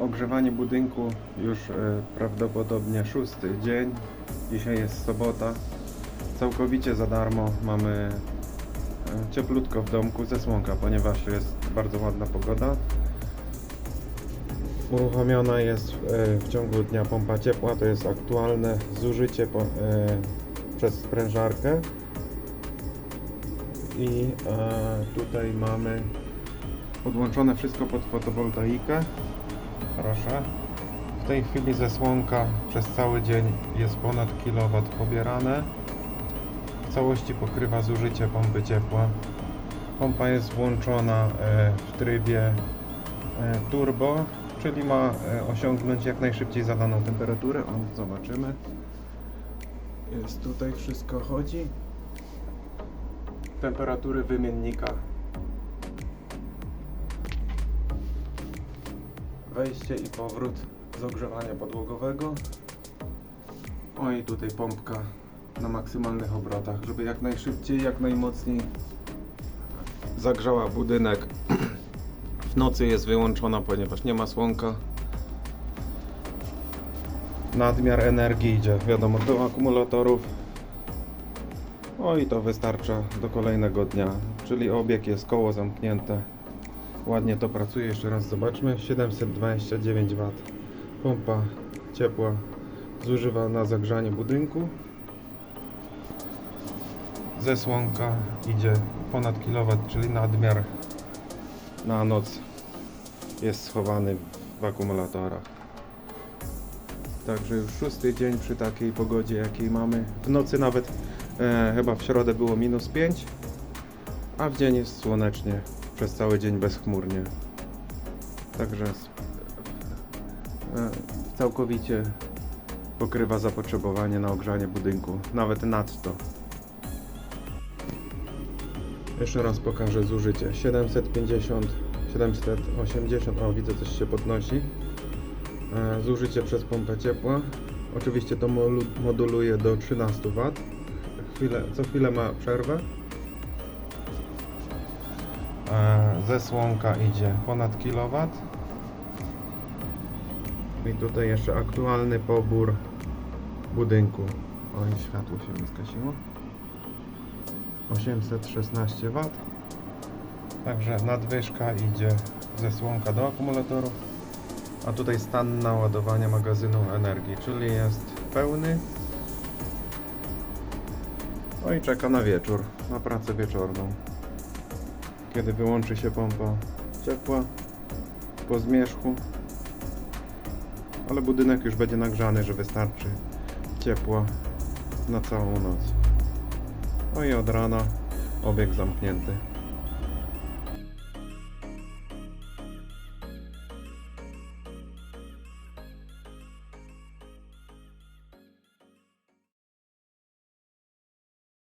Ogrzewanie budynku już e, prawdopodobnie szósty dzień. Dzisiaj jest sobota. Całkowicie za darmo mamy e, cieplutko w domku ze słonka, ponieważ jest bardzo ładna pogoda. Uruchomiona jest e, w ciągu dnia pompa ciepła, to jest aktualne zużycie przez sprężarkę. I tutaj mamy podłączone wszystko pod fotowoltaikę. Proszę. W tej chwili ze słonka przez cały dzień jest ponad kilowat pobierane. W całości pokrywa zużycie pompy ciepła. Pompa jest włączona e, w trybie e, turbo, czyli ma e, osiągnąć jak najszybciej zadaną temperaturę. O, zobaczymy. Jest tutaj wszystko chodzi. Temperatury wymiennika. Wejście i powrót z ogrzewania podłogowego. O i tutaj pompka na maksymalnych obrotach, żeby jak najszybciej, jak najmocniej zagrzała budynek. W nocy jest wyłączona, ponieważ nie ma słonka. Nadmiar energii idzie, wiadomo, do akumulatorów. O i to wystarcza do kolejnego dnia, czyli obieg jest koło zamknięte. Ładnie to pracuje, jeszcze raz zobaczmy. 729 W. Pompa ciepła zużywa na zagrzanie budynku. Ze słonka idzie ponad kilowat, czyli nadmiar na noc jest schowany w akumulatorach. Także już szósty dzień przy takiej pogodzie jakiej mamy. W nocy nawet e, chyba w środę było minus 5, a w dzień jest słonecznie przez cały dzień bezchmurnie. Także e, całkowicie pokrywa zapotrzebowanie na ogrzanie budynku, nawet nadto. Jeszcze raz pokażę zużycie. 750, 780, o widzę coś się podnosi. E, Zużycie przez pompę ciepła. Oczywiście to moduluje do 13 W. Chwilę, co chwilę ma przerwę. E, Ze słonka idzie ponad kilowat. I tutaj jeszcze aktualny pobór budynku. Oj, światło się mi skasiło. 816 W. Także nadwyżka idzie ze słonka do akumulatorów. A tutaj stan naładowania magazynu energii, czyli jest pełny. No i czeka na wieczór, na pracę wieczorną. Kiedy wyłączy się pompa ciepła po zmierzchu. Ale budynek już będzie nagrzany, że wystarczy ciepła na całą noc. No i od rana obieg zamknięty.